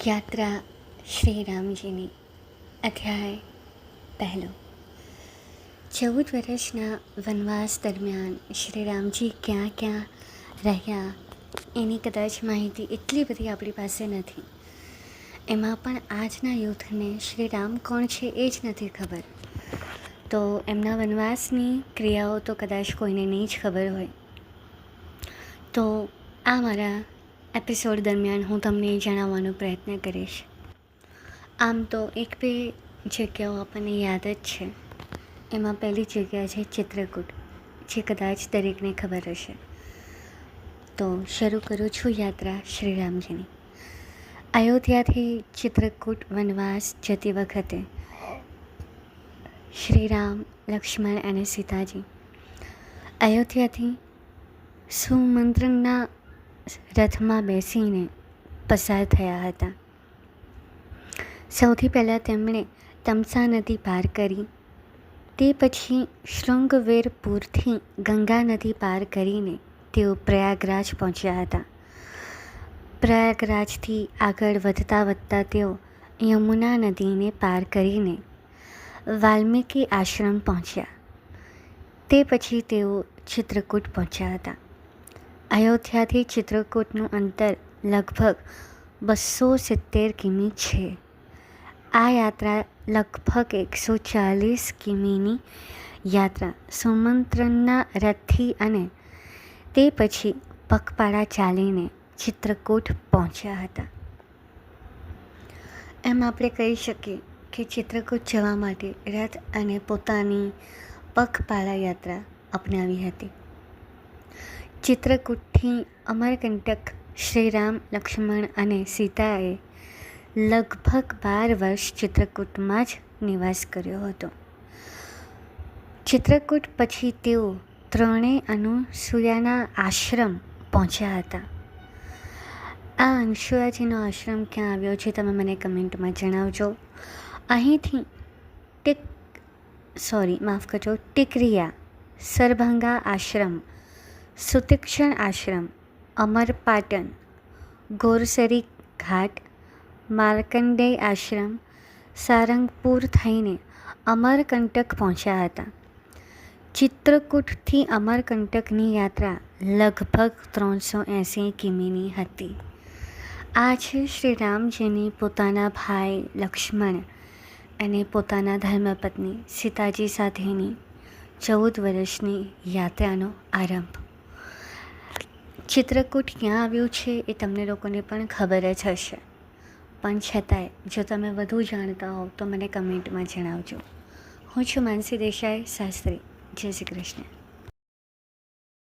યાત્રા શ્રી રામજીની અધ્યાય પહેલો ચૌદ વર્ષના વનવાસ દરમિયાન શ્રી રામજી ક્યાં ક્યાં રહ્યા એની કદાચ માહિતી એટલી બધી આપણી પાસે નથી એમાં પણ આજના યુથને શ્રી રામ કોણ છે એ જ નથી ખબર તો એમના વનવાસની ક્રિયાઓ તો કદાચ કોઈને નહીં જ ખબર હોય તો આ મારા એપિસોડ દરમિયાન હું તમને જણાવવાનો પ્રયત્ન કરીશ. આમ તો એક બે જગ્યાઓ આપણને યાદ જ છે. એમાં પહેલી જગ્યા છે ચિત્રકૂટ, જે કદાચ દરેકને ખબર હશે. તો શરૂ કરું છું યાત્રા શ્રીરામજીની. અયોધ્યાથી ચિત્રકૂટ વનવાસ જતી વખતે શ્રીરામ, લક્ષ્મણ અને સીતાજી. અયોધ્યાથી સુમંત્રના રથમાં બેસીને પસાર થયા હતા. સૌથી પહેલાં તેમણે તમસા નદી પાર કરી. તે પછી શૃંગવેરપુરથી ગંગા નદી પાર કરીને તેઓ પ્રયાગરાજ પહોંચ્યા હતા. પ્રયાગરાજથી આગળ વધતા વધતા તેઓ યમુના નદીને પાર કરીને વાલ્મીકી આશ્રમ પહોંચ્યા. તે પછી તેઓ ચિત્રકૂટ પહોંચ્યા હતા. અયોધ્યાથી ચિત્રકૂટનું અંતર લગભગ બસો સિત્તેર કિમી છે. આ યાત્રા લગભગ એકસો ચાલીસ કિમીની યાત્રા સુમંત્રના રથથી અને તે પછી પગપાળા ચાલીને ચિત્રકૂટ પહોંચ્યા હતા. એમ આપણે કહી શકીએ કે ચિત્રકૂટ જવા માટે રથ અને પોતાની પગપાળા યાત્રા અપનાવી હતી. ચિત્રકૂટથી અમરકંટક શ્રીરામ, લક્ષ્મણ અને સીતાએ લગભગ બાર વર્ષ ચિત્રકૂટમાં જ નિવાસ કર્યો હતો. ચિત્રકૂટ પછી તેઓ ત્રણેય અનુસૂયાના આશ્રમ પહોંચ્યા હતા. આ અનસુયાજીનો આશ્રમ ક્યાં આવ્યો છે તમે મને કમેન્ટમાં જણાવજો. અહીંથી ટીક, સોરી, માફ કરજો, ટીકરિયા, સરભંગા આશ્રમ સુતિક્ષણ આશ્રમ, અમરપાટન, ગોરસરી ઘાટ, માર્કંડેય આશ્રમ, સારંગપુર થઈને અમરકંટક પહોંચ્યા હતા. ચિત્રકૂટથી અમરકંટકની યાત્રા લગભગ ત્રણસો એંસી કિમીની હતી. આ છે શ્રી રામજીની પોતાના ભાઈ લક્ષ્મણ અને પોતાના ધર્મપત્ની સીતાજી સાથેની ચૌદ વર્ષની યાત્રાનો આરંભ. ચિત્રકૂટ ક્યાં આવ્યું છે એ તમને લોકોને પણ ખબર જ હશે. પણ છતાંય, જો તમે વધુ જાણતા હોવ તો મને કમેન્ટમાં જણાવજો. હું છું માનસી દેસાઈ શાસ્ત્રી. જય શ્રી કૃષ્ણ.